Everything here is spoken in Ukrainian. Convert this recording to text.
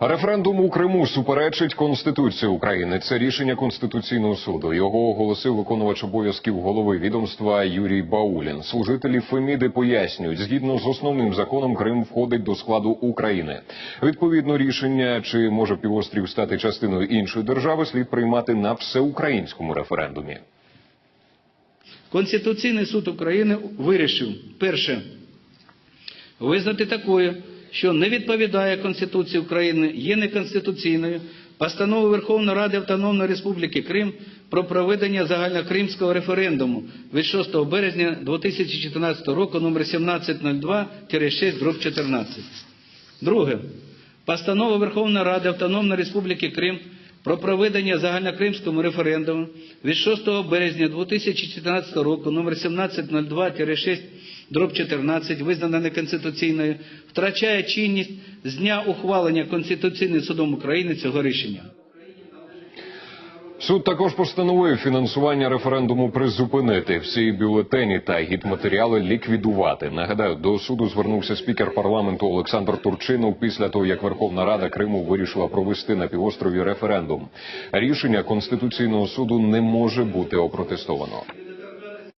Референдум у Криму суперечить Конституції України. Це рішення Конституційного суду. Його оголосив виконувач обов'язків голови відомства Юрій Баулін. Служителі Феміди пояснюють, згідно з основним законом, Крим входить до складу України. Відповідно, рішення чи може півострів стати частиною іншої держави, слід приймати на всеукраїнському референдумі. Конституційний суд України вирішив перше визнати такою, що не відповідає Конституції України, є неконституційною постанова Верховної Ради Автономної Республіки Крим про проведення загальнокримського референдуму від 6 березня 2014 року номер 1702-6 14. Друге. Постанова Верховної Ради Автономної Республіки Крим про проведення загальнокримського референдуму від 6 березня 2014 року номер 1702-6 дроб 14 визнана неконституційною, втрачає чинність з дня ухвалення Конституційним судом України цього рішення. Суд також постановив фінансування референдуму призупинити всі бюлетені та гідматеріали ліквідувати. Нагадаю, до суду звернувся спікер парламенту Олександр Турчинов після того, як Верховна Рада Криму вирішила провести на півострові референдум. Рішення конституційного суду не може бути опротестовано.